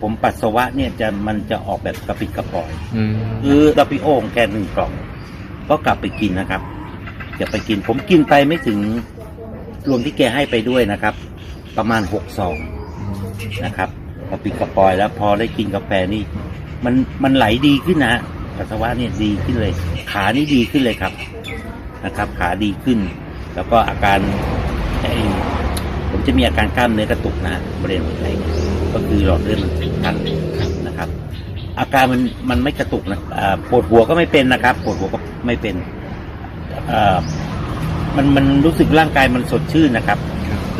ผมปัสสาวะเนี่ยจะมันจะออกแบบกระปิดกระปอยอืมคือดาปิโอของแกหนึ่งกล่อง ก็กลับไปกินนะครับจะไปกิน ผมกินไปไม่ถึงรวมที่แกให้ไปด้วยนะครับ ประมาณหกซองนะครับกระปิดกระปอยแล้วพอได้กินกาแฟนี่ มันมันไหลดีขึ้นนะฮะปัสสาวะเนี่ยดีขึ้นเลย ขานี่ดีขึ้นเลยครับนะครับ ขาดีขึ้น แล้วก็อาการไอ้ผม จะมีอาการกล้ามเนื้อกระตุกนะฮะบริเวณหัวใจเนี่ยก็คือหลอดเลือดมันตีบตันนะครับ อาการมันมันไม่กระตุกนะอ่าปวดหัวก็ไม่เป็นนะครับ ปวดหัวก็ไม่เป็นอ่ามันมันรู้สึกร่างกายมันสดชื่นนะครับ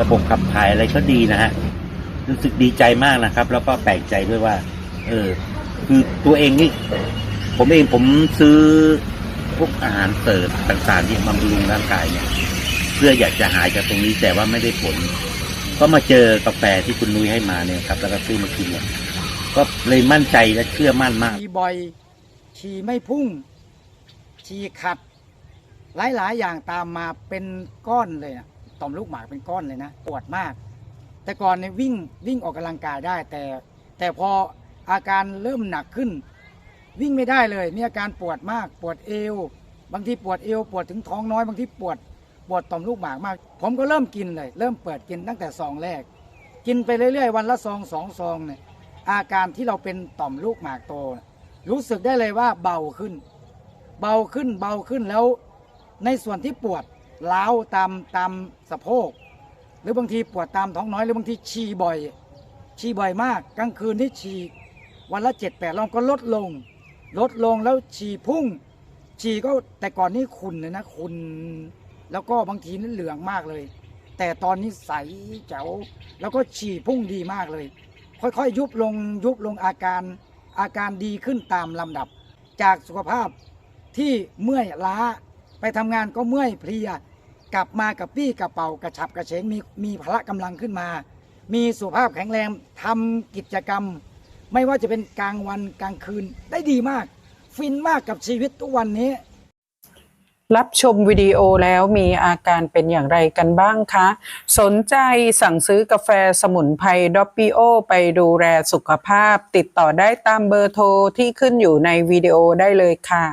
ระบบขับถ่ายอะไรก็ดีนะฮะรู้สึกดีใจมากนะครับ แล้วก็แปลกใจด้วยว่า เออ คือตัวเองนี่ผมเองผมซื้อพวกอาหารเสริมต่างๆที่บำรุงร่างกายเนี่ย เพื่ออยากจะหายจากตรงนี้แต่ว่าไม่ได้ผล ก็มาเจอกาแฟที่คุณนุ้ยให้มาเนี่ยครับแล้วก็ซื้อมากินเนี่ยก็เลยมั่นใจและเชื่อมั่นมาก ฉี่บ่อย ฉี่ไม่พุ่ง ฉี่ขัด หลาย ๆ อย่างตามมาเป็นก้อนเลยนะต่อมลูกหมากเป็นก้อนเลยนะปวดมาก แต่ก่อนเนี่ยวิ่งวิ่งออกกำลังกายได้ แต่ แต่พออาการเริ่มหนักขึ้น วิ่งไม่ได้เลย มีอาการปวดมาก ปวดเอว บางทีปวดเอว ปวดถึงท้องน้อย บางทีปวด ปวดต่อมลูกหมากมาก ผมก็เริ่มกินเลย เริ่มเปิดกินตั้งแต่ซองแรก กินไปเรื่อยๆ วันละซองสองซองเนี่ยอาการที่เราเป็นต่อมลูกหมากโต รู้สึกได้เลยว่าเบาขึ้น เบาขึ้นเบาขึ้นแล้ว ในส่วนที่ปวดล้าวตามตามสะโพก หรือบางทีปวดตามท้องน้อยหรือบางทีฉี่บ่อยฉี่บ่อยมากกลางคืนที่ฉี่วันละเจ็ดแปดรอบก็ลดลง ลดลงแล้วฉี่พุ่ง ฉี่ก็แต่ก่อนนี่ขุ่นเลยนะขุ่น แล้วก็บางทีนี่เหลืองมากเลย แต่ตอนนี้ใสแจ๋วแล้วก็ฉี่พุ่งดีมากเลย ค่อยๆ ยุบลงยุบลงอาการอาการดีขึ้นตามลำดับ จากสุขภาพที่เมื่อยล้าไปทำงานก็เมื่อยเพลีย กลับมากับปี้กระเป๋ากระฉับกระเฉงมีมีพละกำลังขึ้นมา มีสุขภาพแข็งแรงทำกิจกรรม ไม่ว่าจะเป็นกลางวันกลางคืนได้ดีมาก ฟินมากกับชีวิตทุกวันนี้ รับชมวิดีโอแล้วมีอาการเป็นอย่างไรกันบ้างคะ สนใจสั่งซื้อกาแฟสมุนไพรดอปปิโอ ไปดูแลสุขภาพ ติดต่อได้ตามเบอร์โทรที่ขึ้นอยู่ในวิดีโอได้เลยค่ะ